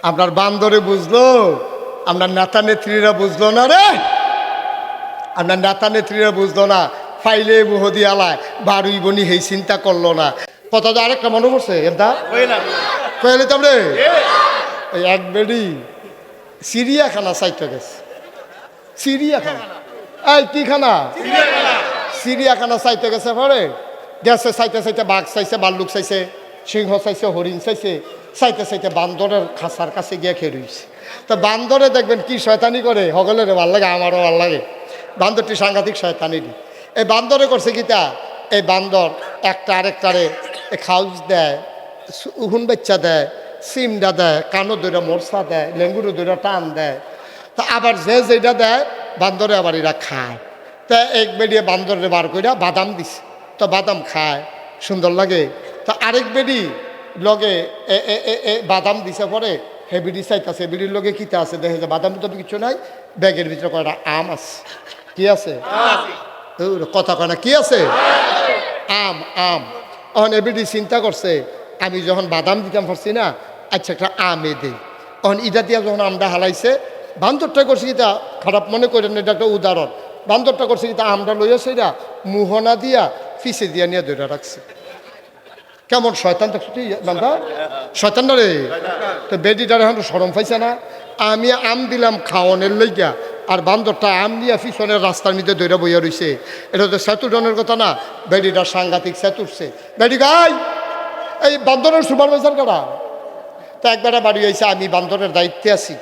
আপনার বান্দরে বুঝলো আপনার নেতা নেত্রীরা বুঝলো না রে? আপনার নেতা নেত্রীরা বুঝলো না ফাইলে বুহদি আলায় বারুই বনি হেই চিন্তা করল না। কত আরেকটা মনে পড়ছে এটা কইলে তো রে ওই এক বেডি চিড়িয়াখানা চাইতে গেছে। চিড়িয়াখানা? এই কি খানা? চিড়িয়াখানা। চাইতে গেছে পরে? গেছে চাইতে চাইতে বাঘ চাইছে বাল্লুক চাইছে সিংহ চাইছে হরিণ চাইছে। চাইতে চাইতে বান্দরের খাসার কাছে গিয়ে খেয়ে রইছে। তো বান্দরে দেখবেন কি শয়তানি করে সকলের ভালো লাগে, আমারও ভালো লাগে। বান্দরটি সাংঘাতিক শয়তানি দি এই বান্দরে করছে কিতা এই বান্দর একটা আরেকটারে খাউজ দেয় উহুন বাচ্চা দেয়, সিমডা দেয় কানো দইরা মরসা দেয় লেঙ্গুরো দইরা টান দেয়। তা আবার যে যেটা দেয়, বান্দরে আবার এরা খায়। তা এক বেডিয়ে বান্দরে বার কইরা বাদাম দিছে। তো বাদাম খায়, সুন্দর লাগে। তা আরেক বেডি লগে বাদাম দিছে পরে হেবিডি চাইতাছে বিড়ির লগে কিতা আছে, দেখে যে বাদাম তো কিছু নাই ব্যাগের ভিতরে কয়টা আম আছে। কি আছে? কথা কয় না, কি আছে? আম আম। অহন এবিডি চিন্তা করছে, আমি যখন বাদাম দিতাম পারছি না আচ্ছা একটা আমে দেই। অহন ইটা দিয়া যখন আমটা হালাইছে, বান্দরটা করছে কিতা, খারাপ মনে করেন এটা একটা উদাহরণ। বান্দরটা করছে কিতা, আমটা লইয়া সেটা মুহনা দিয়া, ফিসে দিয়া নিয়ে ধরে রাখছে। কেমন শয়তান দেখছ তুই বান্দা? শয়তান না রে? তো বেডিটার এখন সরম পাইছে না। আমি আম দিলাম খাওয়ানোর লইগা, আর বান্দরটা আম নিয়ে পিছনের রাস্তার মধ্যে দৈরা বইয়া রইছে। এটা তো সেতুজনের কথা না, বেডিটা সাংঘাতিক সেতুরছে বেডি গাই এই বান্দরের সুপারভাইজার কারা? তা একবারে বাড়ি হয়েছে আমি বান্দরের দায়িত্বে আছি।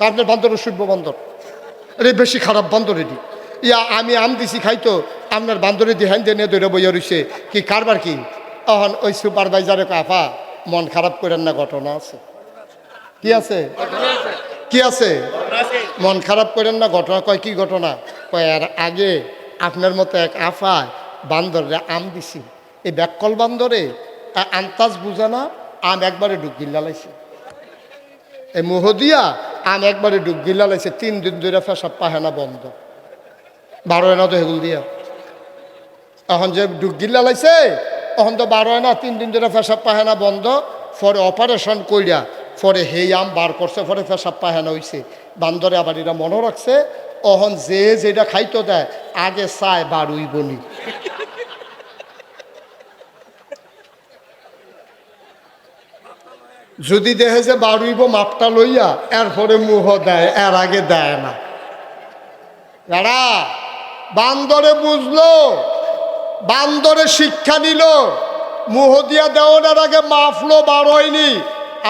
কারণ বান্দরের সূর্য বান্দর? আরে বেশি খারাপ বান্দর এটি। ইয়া, আমি আম দিছি খাইতো, আপনার বান্দরে দিয়ে হ্যান্ডে নিয়ে দৈরা বইয়া রইছে। কি কারবার কি? তখন ওই সুপারভাইজারে কাফা মন খারাপ করেন না, ঘটনা আছে। কি আছে? কি আছে? মন খারাপ করেন না, ঘটনা কয়, কি ঘটনা? কয়, আর আগে আপনার মতো এক আফায় বান্দরে আম দিছি। এই ব্যাককল বান্দরে আন্তাজ বুঝে না, আম একবারে ডুব গিল্লা লাইছে। এই মোহদিয়া আম একবারে ডুব গিল্লা লাইছে, তিন দিন ধরে ফেসব পাহেনা বন্ধ। বারো এনা তো হেগুল দিয়া। এখন যে ডুব গিল্লা এখন তো বারো এনা তিন দিন ধরে ফেসব পাহেনা বন্ধ। পরে অপারেশন কইরা পরে হেই আম বার করছে পরে ফেসাব পাহেনা হইছে। বান্দরে আবার এটা মনে রাখছে, অহন যে যেটা খাইতো দেয়, আগে চায় বারুই বনি যদি দেখে যে বাড়ুইব মাপটা লইয়া, এরপরে মুহ দেয়, এর আগে দেয় না। দাঁড়া বান্দরে বুঝলো বান্দরে শিক্ষা নিল মুহ দিয়া দেওয়ার আগে মাফলো বার হয়নি।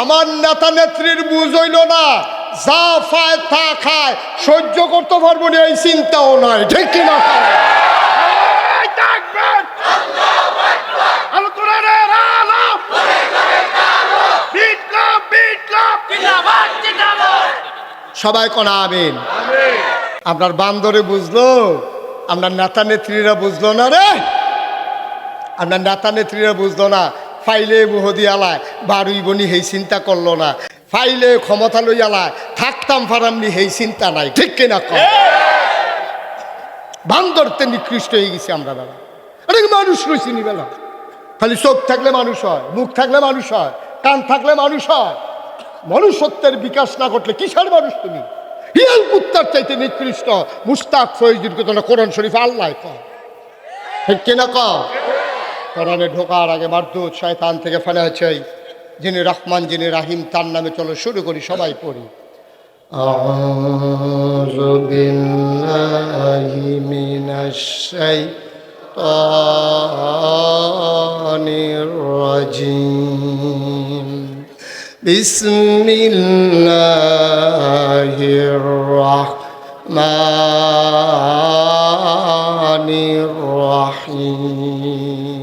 আমার নেতা নেত্রীর বুঝ হইল না যা পায় তা খায়। সহ্য করতে পারব না এই চিন্তাও নয় ঠিক কিনা সবাই কোনা আমিন। আপনার বান্দরে বুঝলো আপনার নেতা নেত্রীরা বুঝলো না রে? আপনার নেতা নেত্রীরা বুঝলো না, ফাইলে মুহদি আলায় বারুই বনি হেই চিন্তা করল না। ফাইলে ক্ষমতা লই আলায় থাকতাম ফারামনি হেই চিন্তা নাই, ঠিক কিনা বান্দরতে নিকৃষ্ট হয়ে গেছি আমরা বেলা অনেক মানুষ রয়েছি বেলা খালি চোখ থাকলে মানুষ হয়, মুখ থাকলে মানুষ হয়, কান থাকলে মানুষ হয়। মনুষ্যত্বের বিকাশ না ঘটলে কিসের মানুষ তুমি? হিয়াল কুত্তার চাইতে নিকৃষ্ট মুস্তাক ফৈজির কথা কোরআন শরীফ আল্লাহ কয়। কিনা ক কোরআনে ঢোকার আগে মারদুদ শয়তান থেকে ফেলে আছে যিনি রহমান যিনি রাহিম তার নামে চলো শুরু করি সবাই পড়ি أعوذ بالله من الشيطان الرجيم بسم الله الرحمن الرحيم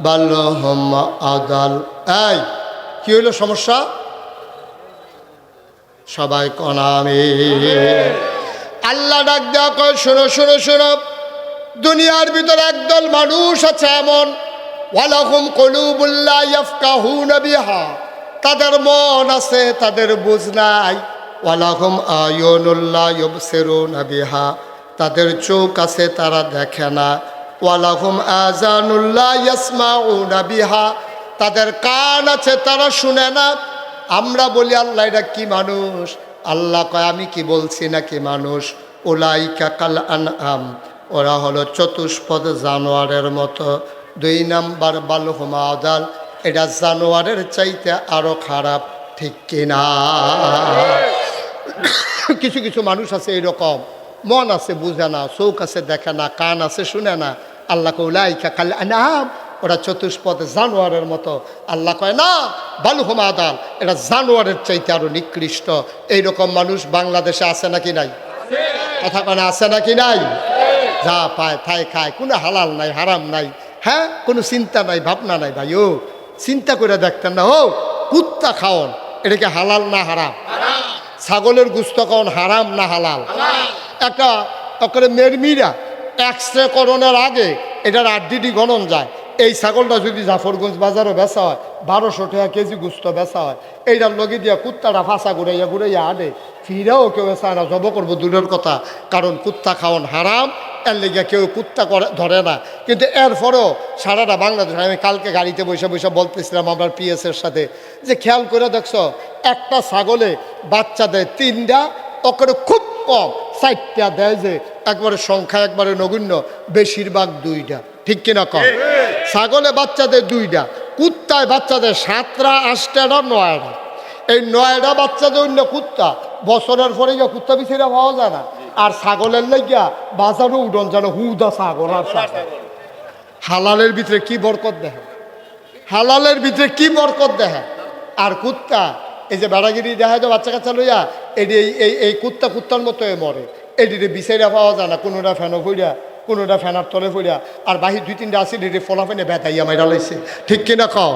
বাল্লহম্মা আদাল। এই, কি হইল সমস্যা? সবাই কনামে আল্লাহ ডাক দেওয়া কয়, শোনো শোনো শোনো, দুনিয়ার ভিতরে একদল মানুষ আছে এমন। ওয়ালাহুম কলুবুল্লাহ ইয়াফকাহু নবিহা তাদের মন আছে, তাদের বুঝ নাই। ওয়ালাহুম আয়নুল্লাহ সেরুন বিহা। তাদের চোখ আছে, তারা দেখে না। ওয়ালাহুম আজানুল্লাহ ইয়াসমাউনা বিহা। তাদের কান আছে, তারা শুনে না। আমরা বলি, আল্লাহ, এটা কি মানুষ? আল্লাহ কয়, আমি কি বলছি নাকি মানুষ? ওলাইকা কাল আনআম। ওরা হলো চতুষ্পদ জানোয়ারের মতো। দুই নাম্বার, বালুহমা আদাল। এটা জানোয়ারের চাইতে আরও খারাপ, ঠিক কিনা? কিছু কিছু মানুষ আছে এরকম মন আছে, বুঝে না, চোখ আছে, দেখে না, কান আছে, শুনে না। আল্লাহ কৌলাইকা কাল আনাম ওরা চতুষ্পদ জানোয়ারের মতো। আল্লাহ কয়, না, বালুহমা আদাল এটা জানোয়ারের চাইতে আরও নিকৃষ্ট। এইরকম মানুষ বাংলাদেশে আছে নাকি নাই? কথা কয় না, আছে নাকি নাই? যা পায় তাই খায়। কোনো হালাল নাই, হারাম নাই। হ্যাঁ কোনো চিন্তা নাই, ভাবনা নাই, ভাই, ও। চিন্তা করে দেখতেন না, ও, কুত্তা খাওন। এটা কি হালাল না হারাম? ছাগলের গুস্ত খাওয়ান হারাম না হালাল? একটা ওখানে মেরমিরা এক্স রে করণের আগে এটার আড্ডিটি গণন যায়। এই ছাগলটা যদি জাফরগঞ্জ বাজারও বেচা হয়, বারোশো টাকা কেজি গুস্ত বেচা হয়, এইটার লগে দিয়া কুত্তাটা ফাঁসা ঘুরাইয়া ঘুরাইয়া আডে ফিরাও কেউ চায় না জব করব দূরের কথা। কারণ কুত্তা খাওয়ান হারাম, এর লেগে কেউ কুত্তা করে ধরে না। কিন্তু এরপরেও সারাটা বাংলাদেশ আমি কালকে গাড়িতে বসে বসে বলতেছিলাম আমার পিএসের সাথে, যে খেয়াল করে দেখছ, একটা ছাগলে বাচ্চা দেয় তিনটা ওখানে খুব কম চারটা দেয় যে একবারে সংখ্যা একবারে নগণ্য বেশিরভাগ দুইটা। ঠিক কিনা কম? ছাগলে বাচ্চাদের দুইটা কুত্তায় বাচ্চাদের সাতটা আটটা নয়টা। এই নয়টা বাচ্চাদের অন্য কুত্তা বছরের পরে গিয়ে কুত্তা বিছিরা পাওয়া যায় না। আর ছাগলের লাগিয়া বাজারও উডন যেন হুদা ছাগল আর ছাগল। হালালের ভিতরে কি বরকত দেখে হালালের ভিতরে কি বরকত দেখে আর কুত্তা এই যে বেড়াগিরি দেখা যায় বাচ্চা কাচ্চা লইয়া, এটি এই এই কুত্তা কুত্তার মতো মরে। এটিতে বিচাইরা পাওয়া যায় না, কোনোটা ফ্যানও ফুড়িয়া কোনোটা ফ্যানার তলে ফুড়িয়া আর বাহির দুই, তিনটা আসি এটি ফলা ফেনে বেতাইয়া মাইরা লাইছে। ঠিক কিনা কও?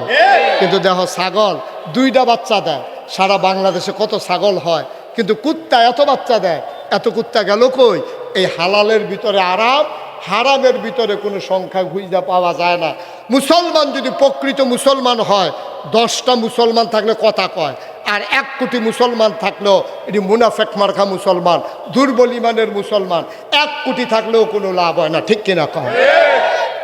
কিন্তু দেখো, ছাগল, দুইটা বাচ্চা দেয়। সারা বাংলাদেশে কত ছাগল হয়। কিন্তু কুত্তা এত বাচ্চা দেয়, এত কুত্তা গেল কই? এই হালালের ভিতরে আরাম, হারামের ভিতরে কোনো সংখ্যা খুঁজে পাওয়া যায় না। মুসলমান যদি প্রকৃত মুসলমান হয়, দশটা মুসলমান থাকলে কথা কয়। আর এক কোটি মুসলমান থাকলেও এটি মুনাফেক মার্খা মুসলমান, দুর্বল ইমানের মুসলমান, এক কোটি থাকলেও কোনো লাভ হয় না, ঠিক কিনা কয়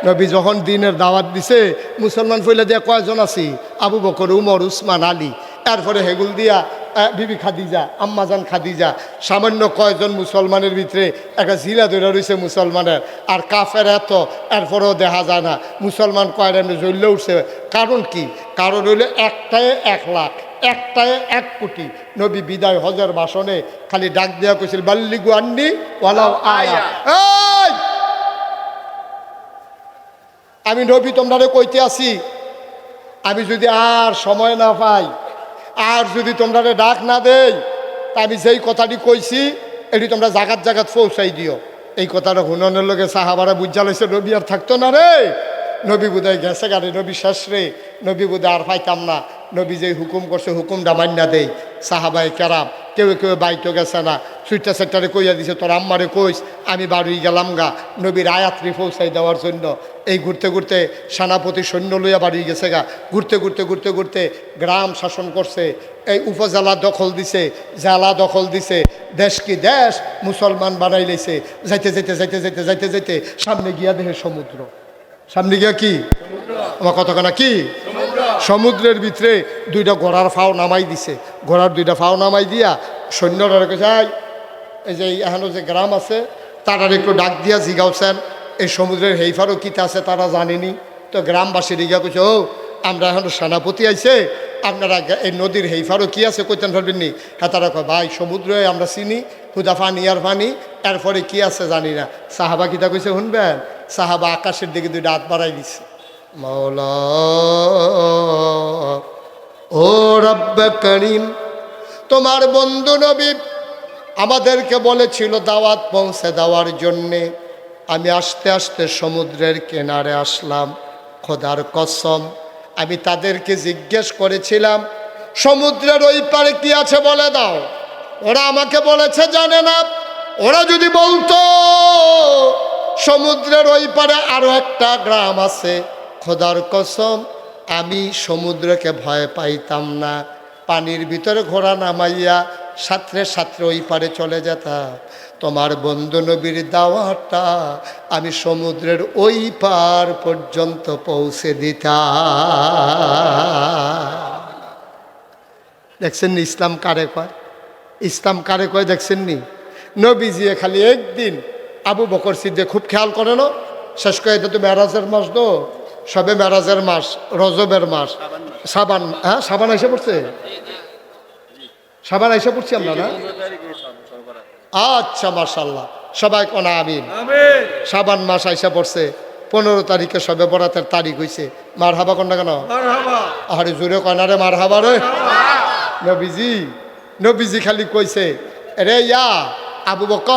নবী যখন দিনের দাওয়াত দিছে, মুসলমান ফইলে দিয়া কয়জন আছি? আবু বকর, উমর, উসমান, আলী। তারপরে হেগুল দিয়া বিবি খাদিজা আম্মাজান খাদিজা, সামান্য কয়জন মুসলমানের ভিতরে একটা জিলা ধরে রয়েছে মুসলমানের। আর কাফের এত, এরপরেও দেখা যায় না। মুসলমান কয়রা জ্বললে উঠছে। কারণ কি? কারণ হইলে একটাই এক লাখ। একটায় এক কোটি। নবী বিদায় হজের ভাষণে খালি ডাক দেওয়া কইছিল বাল্লিগু আন্নি ওয়ালাও আয়া! আমি নবী তোমরা কইতে আসি আমি যদি আর সময় না পাই আর যদি তোমরা ডাক না দেই তা আমি যেই কথাটি কইছি এটি তোমরা জাগাত জাগাত পৌঁছাই দিও। এই কথাটা হুননের লোকে সাহাবারা বুঝা লাইছে নবী আর থাকতো না রে। নবী বুধায় গেছে গাড়ি নবী শেষ রে। নবী বুধে আর পাইতাম না। নবী যে হুকুম করছে, হুকুমটা মান্যা দেই। সাহাবাই কেরাম, কেউ কেউ বাইতো গেছে না। সুইটা সেক্টারে কইয়া দিছে, তোর আম্মারে কইস, আমি বাড়ি গেলাম গা। নবীর আয়াত্রী পৌঁছাই দেওয়ার জন্য। এই ঘুরতে ঘুরতে সেনাপতি সৈন্য লইয়া বাড়ি গেছে গা। ঘুরতে ঘুরতে ঘুরতে ঘুরতে গ্রাম শাসন করছে। এই উপজেলা দখল দিছে, জেলা দখল দিছে। দেশ কি দেশ, মুসলমান বানাই লাইছে। যাইতে যাইতে যাইতে যাইতে যাইতে যাইতে সামনে গিয়া দেহে সমুদ্র। সামনে গিয়া কি? আমার কতখানা কি? সমুদ্রের ভিতরে দুইটা ঘোড়ার ফাও নামাই দিছে। ঘোড়ার দুইটা ফাও নামাই দিয়া সৈন্যরা যায়। এই যে এখানে যে গ্রাম আছে তারা একটু ডাক দিয়া জিগাওছেন, এই সমুদ্রের হেইফারও কিতা আছে তারা জানেনি? তো গ্রামবাসী রিগা কইছে, ও, আমরা এখন সেনাপতি আইছে, আপনারা এই নদীর হেইফারও কী আছে কইতেন পারবেন নি? হ্যাঁ তারা কয়, ভাই, সমুদ্রে আমরা চিনি হুদা পানি আর পানি, এরপরে কি আছে জানি না। সাহাবা কিতা কইছে, শুনবেন, সাহাবা আকাশের দিকে দুইটা হাত বাড়াই দিছে। মৌলা ও রব্ব করিম, তোমার বন্ধু নবী আমাদেরকে বলেছিল দাওয়াত পৌঁছে দেওয়ার জন্যে। আমি আস্তে আস্তে সমুদ্রের কিনারে আসলাম, খোদার কসম। আমি তাদেরকে জিজ্ঞেস করেছিলাম, সমুদ্রের ওই পারে কি আছে বলে দাও। ওরা আমাকে বলেছে, জানে না। ওরা যদি বলতো, সমুদ্রের ওই পারে আরও একটা গ্রাম আছে। খোদার কসম, আমি সমুদ্রকে ভয় পাইতাম না। পানির ভিতরে ঘোড়া নামাইয়া সাঁতরে সাঁতরে ওই পারে চলে যেতাম। তোমার বন্ধু নবীর দাওয়াটা আমি সমুদ্রের ওই পার পর্যন্ত পৌঁছে দিতা দেখছেন ইসলাম কারে কয়? ইসলাম কারে কয় দেখছেন নি? নবীজিয়ে খালি একদিন আবু বকর সিদ্ধে খুব খেয়াল করে না? শেষ করে তো মেরাজের মাস তো সবে মেরাজের মাস রজবের মাস। সাবান হ্যাঁ সাবান এসে পড়ছে? সাবান এসে পড়ছি আমরা না? আচ্ছা মার্শাল্লাহ সবাই কোনা আমিন। সাবান মাস আইসা পড়ছে। পনেরো তারিখে সবে বরাতের তারিখ হইছে। মার হাবা কন্যা কেন আরে জোরে কনারে মার হাবা রে। নবীজি নবীজি খালি কইছে রে ইয়া আবু বক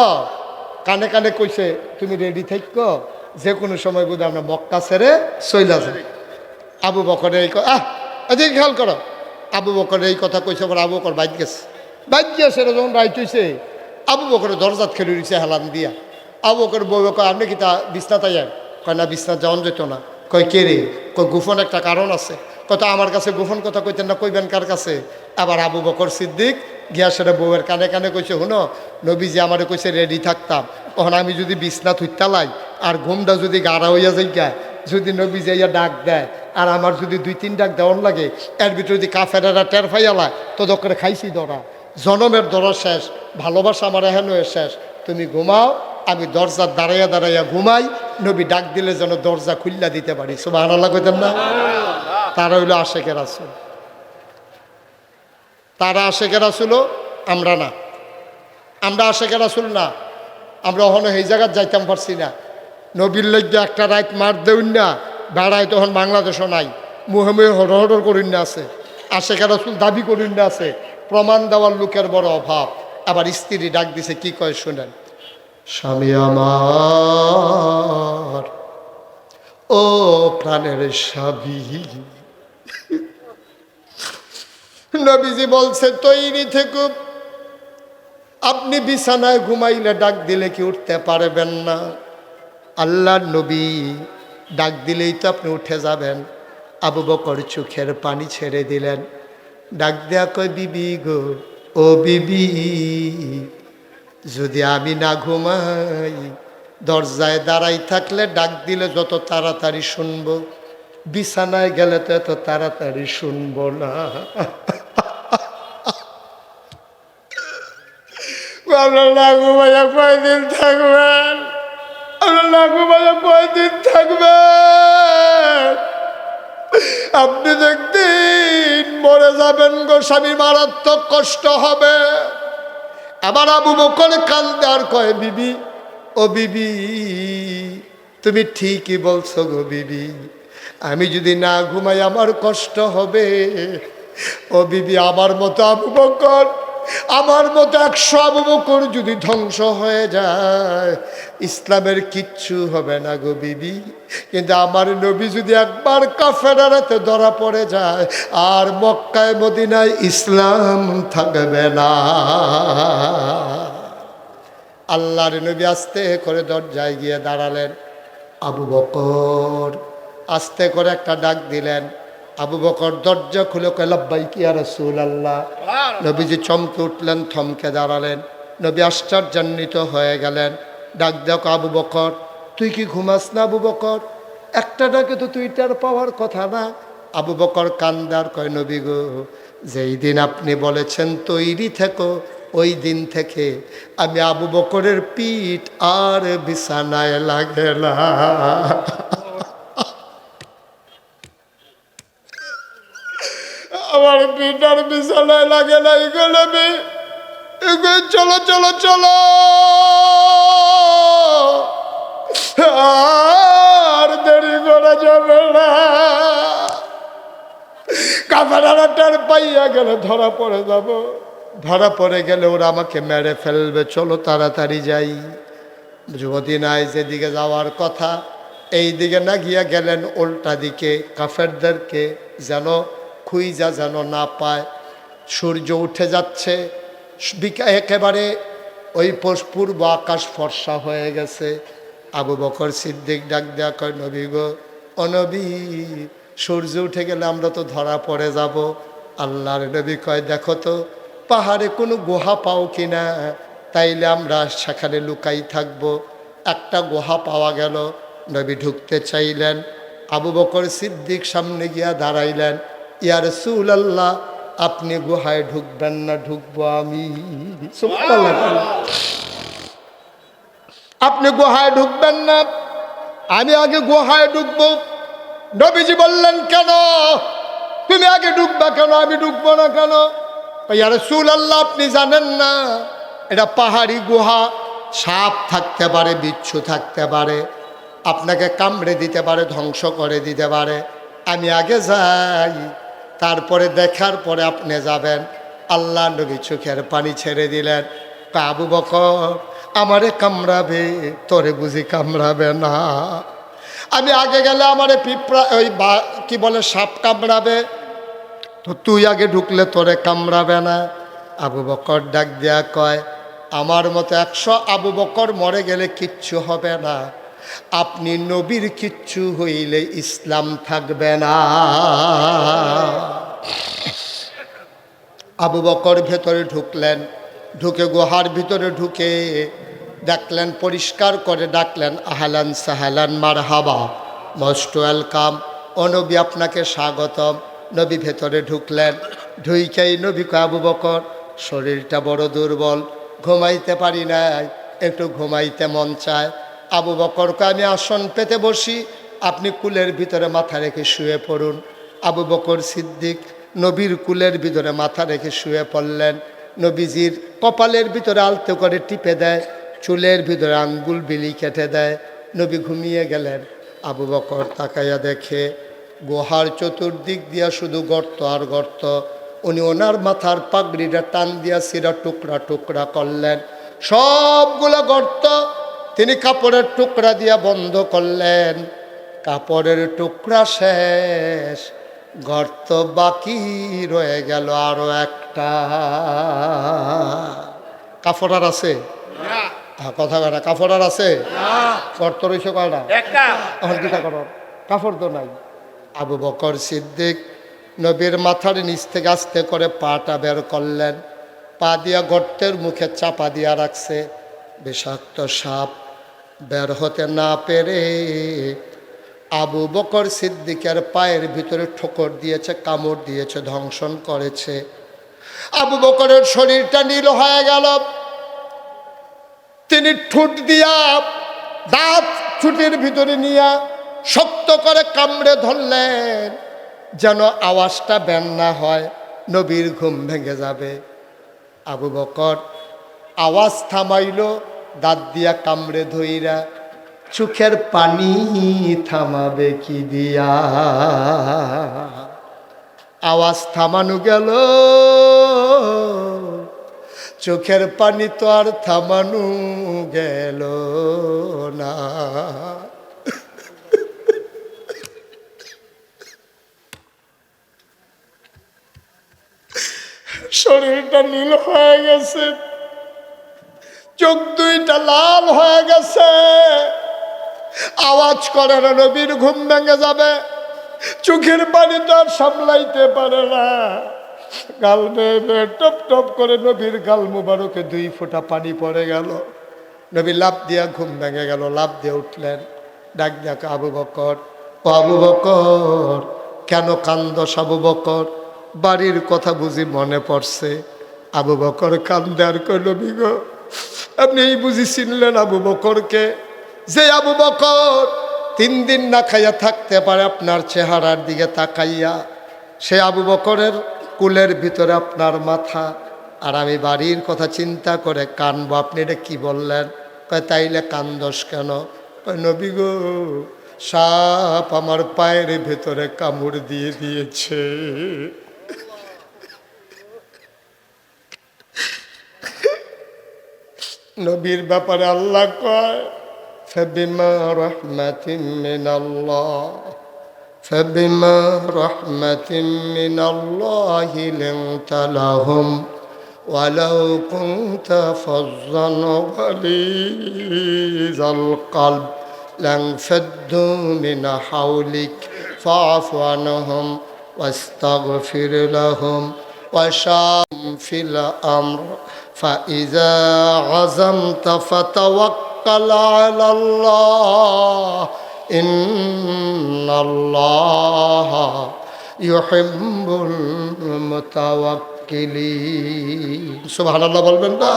কানে কানে কইছে তুমি রেডি থাইক যে কোনো সময় বোধ আমরা মক্কা ছেড়ে চইলা যাই। আবু বকর এই আহ এদিকে খেয়াল করো। আবু বকর এই কথা কইছে পর আবু বকর বাইক গেছে। বাইক গিয়েছে যখন রাইট হইছে, আবু বকরের দরজাত খেলে দিছে হেলান দিয়া। আবু বকর বউ বকর, আপনি কি তা বিছনাতে যান কয় না বিছনা যাওয়ান যেত না। কয়, কে রে? কয়, গোপন একটা কারণ আছে। কথা আমার কাছে গোপন কথা কইতেন না, কইবেন কার কাছে? আবার আবু বকর সিদ্দিক গিয়া সেটা বউয়ের কানে কানে কইছে শুনো নবীজি আমারে কইছে, রেডি থাকতাম। তখন আমি যদি বিছনা থুইতালাই আর ঘুমটা যদি গাড়া হইয়া যাই গায় যদি নবী যাইয়া ডাক দেয়, আর আমার যদি দুই, তিন ডাক দেওয়ার লাগে, এর ভিতরে যদি কাফেরা টের ফাইয়ালায় তো দোকানে খাইছি দরা। জনমের দরা শেষ, ভালোবাসা আমার এহেন শেষ। তুমি ঘুমাও, আমি দরজা দাঁড়াইয়া দাঁড়াইয়া ঘুমাই, নবী ডাক দিলে যেন দরজা খুল্লা দিতে পারি। সব আনাল্লা কইতেন না? তারা হইল আশেকের আসল তারা আশেকের আসলো আমরা না। আমরা আশেকের আসল না। আমরা ওখানে এই জায়গায় যাইতাম পারছি না। নবীর লজ্ঞা একটা রাত মার দেউন না, বেড়ায় তখন বাংলাদেশও নাই। হর হর করুন না আছে। আশেখা রসুল দাবি করুন না আছে। প্রমাণ দেওয়ার লোকের বড় অভাব। আবার স্ত্রী ডাক দিছে, কি কয় শুনেন? স্বামী আমার, ও প্রাণের স্বামী। নবীজি বলছে, তৈরি থেকে। আপনি বিছানায় ঘুমাইলে ডাক দিলে কি উঠতে পারবেন না? আল্লাহ নবী ডাক দিলেই তো আপনি উঠে যাবেন। আবু বকর চোখের পানি ছেড়ে দিলেন। ডাক দেয়া কয়, বিবি গো, ও বিবি, যদি আমি না ঘুমাই, দরজায় দাঁড়াই থাকলে ডাক দিলে যত তাড়াতাড়ি শুনব। বিছানায় গেলে তো এত তাড়াতাড়ি শুনব না। থাকবেন? কয়দিন থাকবেন? আপনি দেখদিন মরে যাবেন গো স্বামী, মারাত্মক কষ্ট হবে। আবার আবু বকর কান্দে আর কয়, বিবি, ও বিবি, তুমি ঠিকই বলছো গো বিবি। আমি যদি না ঘুমাই, আমার কষ্ট হবে। ও বিবি, আমার মতো আবু বকর, আমার মতো একশো আবু বকর যদি ধ্বংস হয়ে যায়, ইসলামের কিচ্ছু হবে না গো বিবি। কিন্তু আমার নবী যদি একবার কাফেরাতে ধরা পড়ে যায়, আর মক্কায়, মদিনায় ইসলাম থাকবে না। আল্লাহর নবী আস্তে করে দরজায় গিয়ে দাঁড়ালেন আবু বকর। আস্তে করে একটা ডাক দিলেন। আবু বকর দরজা খুলে কলাব্বাই কি আর রসুল আল্লাহ নবীজি চমকে উঠলেন থমকে দাঁড়ালেন। নবী আশ্চর্যান্বিত হয়ে গেলেন। ডাক দেখ আবু বকর তুই কি ঘুমাস না আবু বকর? একটা ডাকে তো তুই তার পাওয়ার কথা না? আবু বকর কান্দার কয় নবী গো যেই দিন আপনি বলেছেন তৈরি থেকো ওই দিন থেকে আমি আবু বকরের পিঠ আর বিছানায় লাগে না। পিঠ বিছানায় লাগে না এগুলো আমি চলো চলো চলো। আর দেরি করা যাবে না। কাফারাটার পাইয়া গেলে ধরা পড়ে যাব। ধরা পড়ে গেলে ওরা আমাকে মেরে ফেলবে। চলো, তাড়াতাড়ি যাই। যুবতী নাই, যেদিকে যাওয়ার কথা এই দিকে না গিয়া গেলেন, উল্টা দিকে। কাফেরদেরকে যেন খুইজা যেন না পায়। সূর্য উঠে যাচ্ছে। একেবারে ওই পূর্ব আকাশ ফর্সা হয়ে গেছে। আবু বকর সিদ্দিক ডাক দেয়া কয়, নবী গো অনবী সূর্য উঠে গেলে আমরা তো ধরা পড়ে যাব। আল্লাহর নবী কয়, দেখো তো, পাহাড়ে কোনো গুহা পাও কিনা তাইলে আমরা সেখানে লুকাই থাকব। একটা গুহা পাওয়া গেল। নবী ঢুকতে চাইলেন। আবু বকর সিদ্দিক সামনে গিয়া দাঁড়াইলেন। ইয়ার সুল আল্লাহ আপনি গুহায় ঢুকবেন না, ঢুকবো আমি। আপনি গুহায় ঢুকবেন না, আমি আগে গুহায় ঢুকবো। নবীজি বললেন, কেন? তুমি আগে ঢুকবা কেন? আমি ঢুকবো না কেন? ইয়ার সুল আল্লাহ আপনি জানেন না, এটা পাহাড়ি গুহা, সাপ থাকতে পারে, বিচ্ছু থাকতে পারে, আপনাকে কামড়ে দিতে পারে, ধ্বংস করে দিতে পারে। আমি আগে যাই। তারপরে দেখার পরে আপনি যাবেন। আল্লাহ নবী চোখের পানি ছেড়ে দিলেন। আবু বকর, আমারে কামড়াবে, তোরে বুঝি কামড়াবে না। আমি আগে গেলে আমারে পিঁপড়া, ওই বা, কি বলে, সাপ কামড়াবে। তো তুই আগে ঢুকলে তোরে কামড়াবে না। আবু বকর ডাক দেয়া কয়, আমার মতো একশো আবু বকর মরে গেলে কিচ্ছু হবে না। আপনি নবীর কিচ্ছু হইলে ইসলাম থাকবে না। আবু বকর ভেতরে ঢুকলেন, ঢুকে গুহার ভিতরে ঢুকে ডাকলেন পরিষ্কার করে ডাকলেন, আহালান সাহালান মার হাবা মস্ট ওয়েলকাম। ও নবী, আপনাকে স্বাগতম। নবী ভেতরে ঢুকলেন, ঢুইকেই নবী আবু বকর, শরীরটা বড় দুর্বল, ঘুমাইতে পারি নাই, একটু ঘুমাইতে মন চায়। আবু বকরকে আমি আসন পেতে বসি। আপনি কুলের ভিতরে মাথা রেখে শুয়ে পড়ুন। আবু বকর সিদ্দিক নবীর কুলের ভিতরে মাথা রেখে শুয়ে পড়লেন। নবীজির কপালের ভিতরে আলতো করে টিপে দেয়, চুলের ভিতরে আঙ্গুল বিলি কেটে দেয়। নবী ঘুমিয়ে গেলেন। আবু বকর তাকাইয়া দেখে, গুহার চতুর্দিক দিয়া শুধু গর্ত আর গর্ত। উনি ওনার মাথার পাগড়িটা টান দিয়া সিরা টুকরা টুকরা করলেন। সবগুলো গর্ত তিনি কাপড়ের টুকরা দিয়া বন্ধ করলেন। কাপড়ের টুকরা শেষ গর্ত বাকি রয়ে গেল আরও একটা। কাপড় আর আছে? কথা কটা কাপড় আর আছে? গর্ত রয়েছে কয়টা করো কাপড় তো নাই। আবু বকর সিদ্দিক নবীর মাথার নিচ থেকে আস্তে করে পাটা বের করলেন। পা দিয়া গর্তের মুখে চাপা দিয়া রাখছে। বিষাক্ত সাপ বের হতে না পেরে আবু বকর সিদ্দিকের পায়ের ভিতরে ঠোকর দিয়েছে, কামড় দিয়েছে ধ্বংসন করেছে। আবু বকরের শরীরটা নীল হয়ে গেল। তিনি ঠুট দিয়া দাঁত ছুটির ভিতরে নিয়া শক্ত করে কামড়ে ধরলেন, যেন আওয়াজটা ব্যান না হয়, নবীর ঘুম ভেঙে যাবে। আবু বকর আওয়াজ থামাইল দাঁত দিয়া কামড়ে ধইরা, চোখের পানি থামাবে কি দিয়া? আওয়াজ থামানো গেল, চোখের পানি তো আর থামানো গেল না। শরীরটা নীল হয়ে গেছে। চোখ দুইটা লাল হয়ে গেছে। আওয়াজ করে না নবীর ঘুম ভেঙে যাবে। চোখের পানি তো আর সামলাইতে পারে না। গাল টপ টপ করে নবীর গাল মুবারকে দুই ফোঁটা পানি পড়ে গেল। নবী লাভ দিয়া ঘুম ভেঙে গেল লাভ দিয়ে উঠলেন। ডাক ডাক আবু বকর, ও আবু বকর, কেন কান্দস আবু বকর? বাড়ির কথা বুঝি মনে পড়ছে। আবু বকর কান্দে আর কই নবী গো আপনি এই বুঝি চিনলেন আবু বকরকে? যে আবু বকর তিন দিন না খাইয়া থাকতে পারে আপনার চেহারার দিকে তাকাইয়া, সে আবু বকরের কুলের ভিতরে আপনার মাথা। আর আমি বাড়ির কথা চিন্তা করে কানবো, আপনি এটা কি বললেন? তাইলে কেন? কয়, নবী গো, সাপ আমার পায়ের ভেতরে কামড় দিয়ে দিয়েছে। নবীর ব্যাপারে আল্লাহ কয় فبما رحمة من الله فبما رحمة من الله لنت لهم ولو كنت فظا غليظ القلب لانفضوا من حولك فاعف عنهم واستغفر لهم وشام في الأمر فإذا عزمت فتوكل على الله إن الله يحب المتوكلين سبحان الله বলবেন না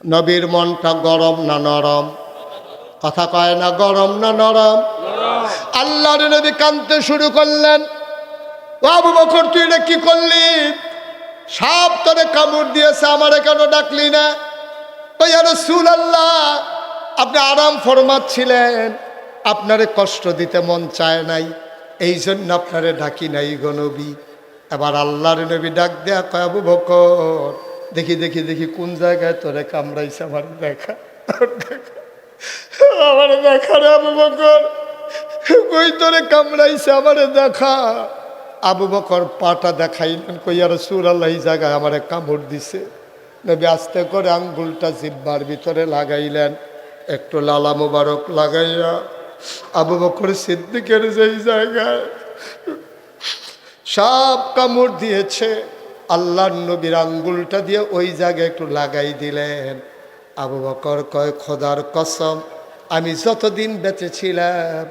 নবীর মনটা গরম না নরম কথা কয় না গরম না নরম আল্লাহর নবী কানতে শুরু করলেন। আবু বকর, তুই এটা কি করলি? সাপ তোরে কামড় দিয়েছে, আমারে কেন ডাকলি না? ওই আর সুল আল্লাহ আপনি আরাম ফরমাচ্ছিলেন। আপনারে কষ্ট দিতে মন চায় নাই এই জন্য আপনারে ডাকি নাই গো নবী। এবার আল্লাহর নবী ডাক দেয়া কয়, আবু বকর, দেখি দেখি দেখি, কোন জায়গায় তোরে কামড়াইছে আমার দেখা আমার দেখা রে আবু বকর। কই তোরে কামড়াইছে, আমারে দেখা। আবু বকর পাটা দেখাইলেন, কই আর সুর আল্লাহ জায়গায় আমারে কামড় দিছে। নবী আস্তে করে আঙ্গুলটা জিব্বার ভিতরে লাগাইলেন, একটু লালা মোবারক লাগাইয়া। আবু বকর সিদ্দিকের যেই জায়গায় সব কামড় দিয়েছে, আল্লাহর নবীর আঙ্গুলটা দিয়ে ওই জায়গায় একটু লাগাই দিলেন। আবু বকর কয়, খোদার কসম, আমি যতদিন বেঁচে ছিলাম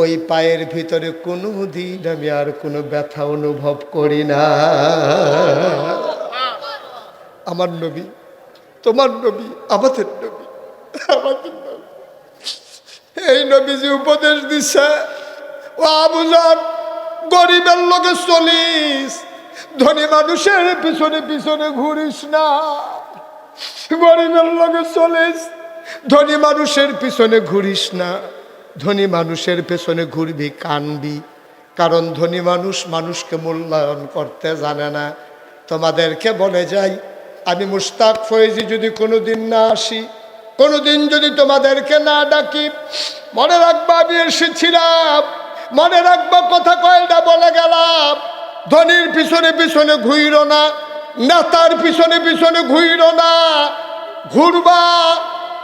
ওই পায়ের ভিতরে কোনো দিন আমি আর কোনো ব্যথা অনুভব করি না। আমার নবী, তোমার নবী, আমাদের নবী আমাদের নবী। এই উপদেশ দিছে, ও আবুজান গরিবের লোকে চলিস, ধনী মানুষের পিছনে পিছনে ঘুরিস না। গরিবের লোকে চলিস, ধনী মানুষের পিছনে ঘুরিস না। ধনী মানুষের পেছনে ঘুরবি, কানবি। কারণ ধনী মানুষ মানুষকে মূল্যায়ন করতে জানে না। তোমাদেরকে বলে যাই, আমি মুস্তাক ফয়েজি যদি কোনো দিন না আসি, কোনোদিন যদি তোমাদেরকে না ডাকি, মনে রাখবা আমি এসেছিলাম। মনে রাখবা কথা কয়টা বলে গেলাম। ধনির পিছনে পিছনে ঘুইর না, নেতার পিছনে পিছনে ঘুইর না। ঘুরবা,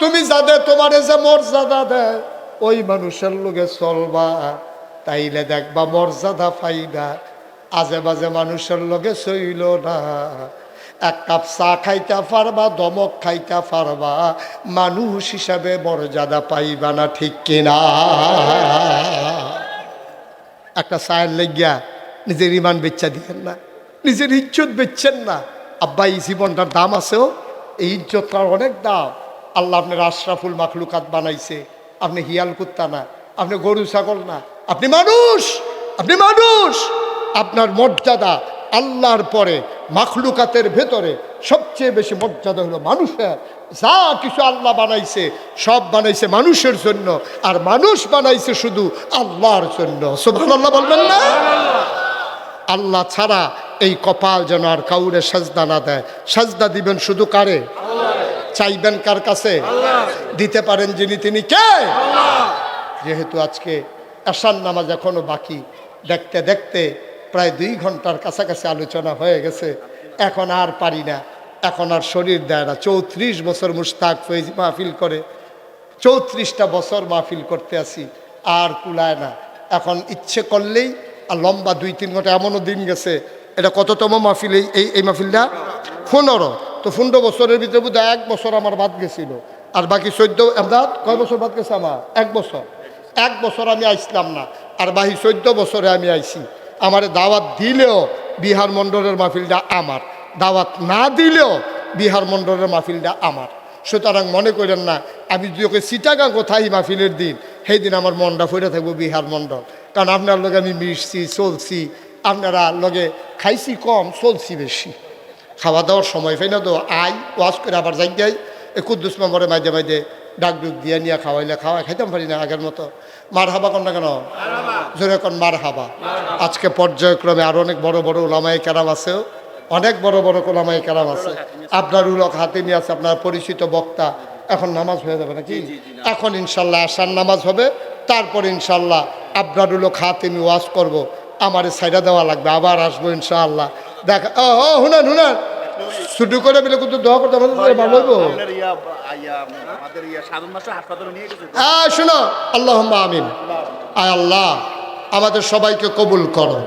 তুমি যাদের তোমারে যে মর্যাদা দেয় ওই মানুষের লোকে চলবা, তাইলে দেখবা মর্যাদা পাইবা। আজে বাজে মানুষের লোকে চইল না। এক কাপ চা খাইতে পারবা, দমক খাইতে পারবা, মানুষ হিসাবে মর্যাদা পাইবা না, ঠিক কিনা একটা চায়ের লেগিয়া নিজের ইমান বেচ্চা দিয়েন না, নিজের ইজ্জত বেচছেন না। আব্বা, এই জীবনটার দাম আছেও এই ইজ্জতটার অনেক দাম। আল্লাহ আপনার আশরাফুল মাখলুকাত বানাইছে। আপনি হিয়াল কুত্তা না, আপনি গরু ছাগল না। আপনি মানুষ আপনি মানুষ। আপনার মর্যাদা আল্লাহর পরে, মাখলুকাতের ভেতরে সবচেয়ে বেশি মর্যাদা হলো মানুষের। যা কিছু আল্লাহ বানাইছে, সব বানাইছে মানুষের জন্য। আর মানুষ বানাইছে শুধু আল্লাহর জন্য। সোভান আল্লাহ বলবেন না? আল্লাহ ছাড়া এই কপাল যেন আর কাউরে সাজদা না দেয়। সাজদা দিবেন শুধু কারে? চাইবেন কার কাছে? দিতে পারেন যিনি তিনি কে? যেহেতু আজকে আসার নামাজ এখনও বাকি দেখতে দেখতে প্রায় দুই ঘণ্টার কাছাকাছি আলোচনা হয়ে গেছে। এখন আর পারি না। এখন আর শরীর দেয় না। চৌত্রিশ বছর মুস্তাক ফৈজ মাহফিল করে চৌত্রিশটা বছর মাহফিল করতে আসি আর কুলায় না। এখন ইচ্ছে করলেই আর লম্বা দুই তিন ঘণ্টা এমনও দিন গেছে এটা কততম মাহফিল এই এই- এই মাহফিলটা? পনেরো। তো পনেরো বছরের ভিতরে বোধ এক বছর আমার বাদ গেছিল। আর বাকি চোদ্দ এমদাদ কয় বছর বাদ গেছে আমার? এক বছর। এক বছর আমি আইসলাম না। আর বাকি চোদ্দ বছরে আমি আইছি। আমার দাওয়াত দিলেও বিহার মণ্ডলের মাহফিলটা আমার। দাওয়াত না দিলেও বিহার মণ্ডলের মাহফিলটা আমার। সুতরাং মনে করেন না, আমি যদি ওকে সিটাগাং কোথায় মাহফিলের দিন, সেই দিন আমার মনটা ফিরে থাকব বিহার মণ্ডল। কারণ আপনার লগে আমি মিশছি, চলছি। আপনারা লগে খাইছি কম, চলছি বেশি। খাওয়া দাওয়ার সময় না তো আই ওয়াশ করে আবার যাই যাই কুদ্দুস নম্বরে মাঝে মাঝে ডাক ডুক দিয়ে নিয়ে খাওয়াইলে খাওয়া খাইতাম পারি না আগের মতো। মার হাবা কন না কেন? জোরে কন মার হাবা আজকে পর্যায়ক্রমে আরও অনেক বড় বড় ওলামাই কেরাম আছে। অনেক বড় বড় ওলামাই কেরাম আছে। আপনার উলক হাতে নিয়ে আছে আপনার পরিচিত বক্তা। এখন নামাজ হয়ে যাবে নাকি? এখন ইনশাল্লাহ আসার নামাজ হবে। তারপর ইনশাল্লাহ আবরারুল খাতেমি ওয়াজ করব। আমার সাইডা দেওয়া লাগবে আবার আসব ইনশাআল্লাহ। দেখা ও হুনান হুনান। শুধু করে বিলে কিন্তু দোয়া করতে আমাদের ভালো হইব। আপনার আমাদের সাধন মাস্টার হাসপাতালে নিয়ে গেছে। আয় শোনো আল্লাহ আমিন। আয় আল্লাহ আমাদের সবাইকে কবুল করো।